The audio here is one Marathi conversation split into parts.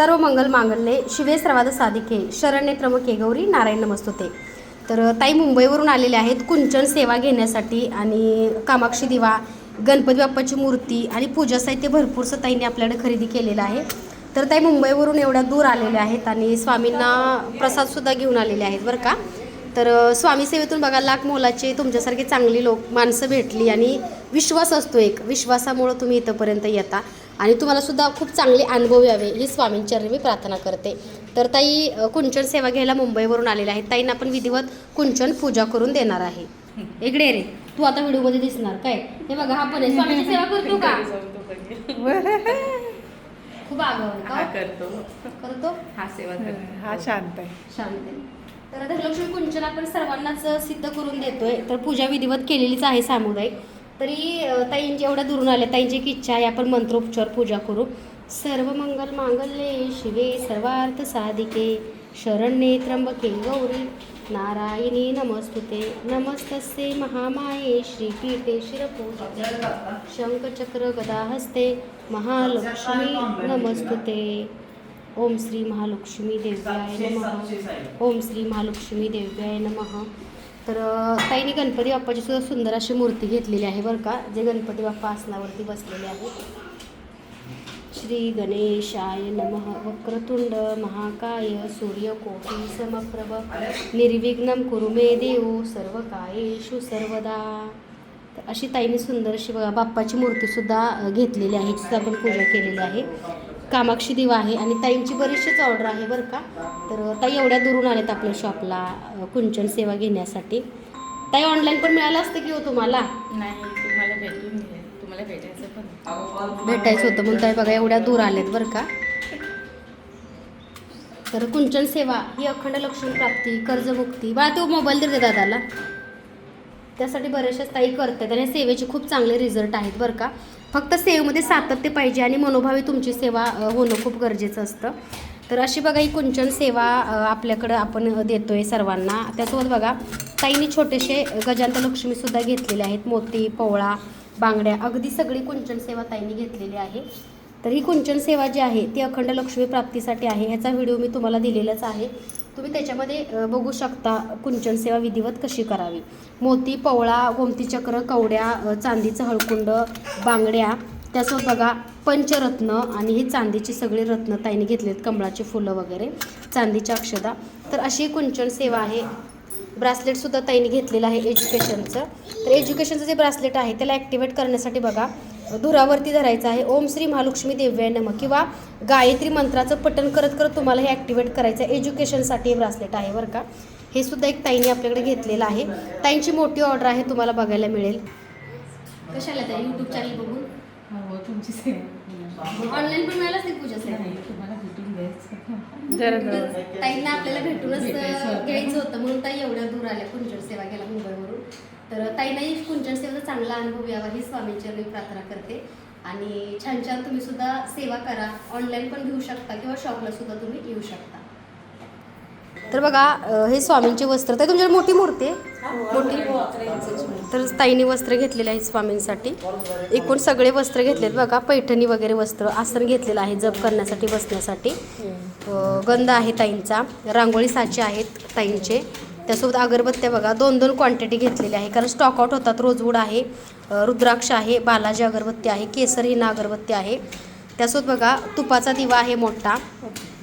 सर्व मंगल मांगल्ये शिवे सर्वाद साधिके. शरण्य त्रमके गौरी नारायण नमस्तुते. तर ताई मुंबईवरून आलेले आहेत कुंचन सेवा घेण्यासाठी आणि कामाक्षी दिवा गणपती बाप्पाची मूर्ती आणि पूजा साहित्य भरपूरसं ताईंनी आपल्याकडे खरेदी केलेलं आहे. तर ताई मुंबईवरून एवढ्या दूर आलेल्या आहेत आणि स्वामींना प्रसादसुद्धा घेऊन आलेले आहेत बरं का? तर स्वामी सेवेतून बघा लाख मोलाचे तुमच्यासारखे चांगली लोक माणसं भेटली आणि विश्वास असतो एक. विश्वासामुळं तुम्ही इथंपर्यंत येता. आणि तुम्हाला सुद्धा खूप चांगले अनुभव यावे ही स्वामींचरणी मी प्रार्थना करते. तर ताई कुंचन सेवा घ्यायला मुंबईवरून आलेल्या आहेत. ताईंना आपण विधिवत कुंचन पूजा करून देणार आहे. इकडे रे तू आता व्हिडिओमध्ये दिसणार काय? हे बघा हा पण आहे. स्वामीची सेवा करतो का? खूप आगाव हा करतो. करतो? हा सेवा करतो. हा शांत आहे. शांत आहे. तर धनलक्ष्मी कुंचन आपण सर्वांनाच सिद्ध करून देतोय. तर पूजा विधिवत केलेलीच आहे सामुदायिक. तरी अ, ताईंची एवढ्या दुरून आल्या. ताईंची एक इच्छा आहे आपण मंत्रोपचार पूजा करू. सर्व मंगल मांगल्ये शिवे सर्वार्थ साधिके. शरण्ये त्र्यंबके गौरी. नारायणी नमस्तुते. नमस्तस्ये महामाये श्रीपीठे शिरपूजिते शंखचक्र गदाहस्ते महालक्ष्मी नमस्तुते. ओम श्री महालक्ष्मी देव्याय नमः. ओम श्री महालक्ष्मी देव्याय नमः. तर ताईने गणपती बाप्पाची सुद्धा सुंदर अशी मूर्ती घेतलेली आहे बरं का जे गणपती बाप्पा आसनावरती बसलेले आहेत. श्री गणेशाय नमः. वक्रतुंड महाकाय सूर्यकोटी समप्रभ. निर्विघ्न कुरु मे देव सर्व कायेशु सर्वदा. तर अशी ताईने सुंदर अशी बघा बाप्पाची मूर्तीसुद्धा घेतलेली आहे तिचं आपण पूजा केलेली आहे. कामाक्षी दिवा आहे आणि ताईंची बरीचशीच ऑर्डर आहे बरं का. तर ताई एवढ्या दुरून आल्यात आपल्या शॉपला कुंचन सेवा घेण्यासाठी. ताई ऑनलाईन पण मिळालं असतं की हो तुम्हाला? नाही तुम्हाला भेटून घे तुम्हाला भेटायचं पण भेटायचं होतं म्हणून ताई बघा एवढ्या दूर आलेत बरं का. तर कुंचन सेवा ही अखंड लक्ष्मी प्राप्ती कर्जमुक्ती. बाळा तो मोबाईल दे दादाला. त्यासाठी बऱ्याचशाच ताई करतात आणि सेवेचे खूप चांगले रिझल्ट आहेत बरं का. फक्त सेवेमध्ये सातत्य पाहिजे आणि मनोभावी तुमची सेवा होणं खूप गरजेचं असतं. तर अशी बघा ही कुंचन सेवा आपल्याकडं आपण देतो देतोय सर्वांना. त्यासोबत बघा ताईंनी छोटेसे गजांत लक्ष्मीसुद्धा घेतलेले आहेत. मोती पवळा बांगड्या अगदी सगळी कुंचन सेवा ताईंनी घेतलेली आहे. तर ही कुंचन सेवा जी आहे ती अखंड लक्ष्मी प्राप्तीसाठी आहे. ह्याचा व्हिडिओ मी तुम्हाला दिलेलाच आहे. तुम्ही त्याच्यामध्ये बघू शकता कुंचन सेवा विधिवत कशी करावी. मोती पवळा गोमती चक्र कवड्या चांदीचं हळकुंड बांगड्या त्यासोबत बघा पंचरत्न आणि हे चांदीची सगळी रत्न ताईने घेतलेत कमळाची फुलं वगैरे चांदीच्या अक्षदा. तर अशी कुंचन सेवा आहे. ब्रासलेटसुद्धा ताईने घेतलेलं आहे एज्युकेशनचं. तर एज्युकेशनचं जे ब्रासलेट आहे त्याला ॲक्टिवेट करण्यासाठी बघा दुरावरती धरायचं आहे. ओम श्री महालक्ष्मी देव्याय नम. किंवा गायत्री मंत्राचं पठण करत करत तुम्हाला हे ॲक्टिवेट करायचं आहे. एज्युकेशनसाठी हे ब्रासलेट आहे बरं का. हे सुद्धा एक ताईने आपल्याकडे घेतलेलं आहे. ताईंची मोठी ऑर्डर आहे तुम्हाला बघायला मिळेल. कशाला त्या यूट्यूब चॅनल बघून? हो तुमची ऑनलाईन पण मिळालंच नाही पूजा ताईंना आपल्याला भेटूनच. घ्यायचं होतं. म्हणून ताई एवढ्या दूर आल्या कुंचन सेवा केला मुंबईवरून. तर ताईंनाही कुंचन सेवेचा चांगला अनुभव यावा ही स्वामींची मी प्रार्थना करते. आणि छान छान तुम्ही सुद्धा सेवा करा. ऑनलाईन पण घेऊ शकता किंवा शॉपला सुद्धा तुम्ही येऊ शकता. तर बघा हे स्वामींचे वस्त्र. ताई तुमच्याकडे मोठी मूर्ती आहे. मोठी. तर ताईने वस्त्र घेतलेले आहेत स्वामींसाठी. एकूण सगळे वस्त्र घेतलेत बघा पैठणी वगैरे वस्त्र आसन घेतलेलं आहे जप करण्यासाठी बसण्यासाठी. गंध आहे ताईंचा रांगोळी साचे आहेत ताईंचे. त्यासोबत अगरबत्त्या बघा दोन दोन क्वांटिटी घेतलेल्या आहे कारण स्टॉकआउट होतात रोजवूड आहे रुद्राक्ष आहे बालाजी अगरबत्ती आहे केसर हिना अगरबत्ती आहे. त्यासोबत बघा तुपाचा दिवा आहे मोठा.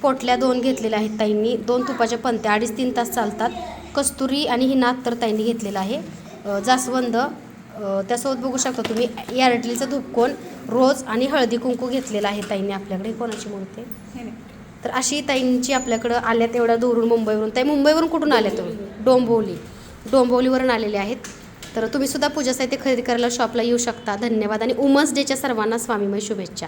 पोटल्या दोन घेतलेल्या आहेत ताईंनी दोन तुपाच्या पंत्या अडीच तीन तास चालतात. कस्तुरी आणि हिना नाथ तर ताईंनी घेतलेला आहे. जास्वंद. त्यासोबत बघू शकता तुम्ही यार्डलीचा धूपकोन रोज आणि हळदी कुंकू घेतलेला आहे ताईंनी आपल्याकडे. कोणाची मूर्ती? तर अशी ताईंची आपल्याकडं आल्यात एवढ्या दूरून मुंबईवरून. ताई मुंबईवरून कुठून आल्या तुम्ही? डोंबिवली. डोंबिवलीवरून आलेले आहेत. तर तुम्ही सुद्धा पूजा साहित्य खरेदी करायला शॉपला येऊ शकता. धन्यवाद. आणि उमस डेच्या सर्वांना स्वामीमय शुभेच्छा.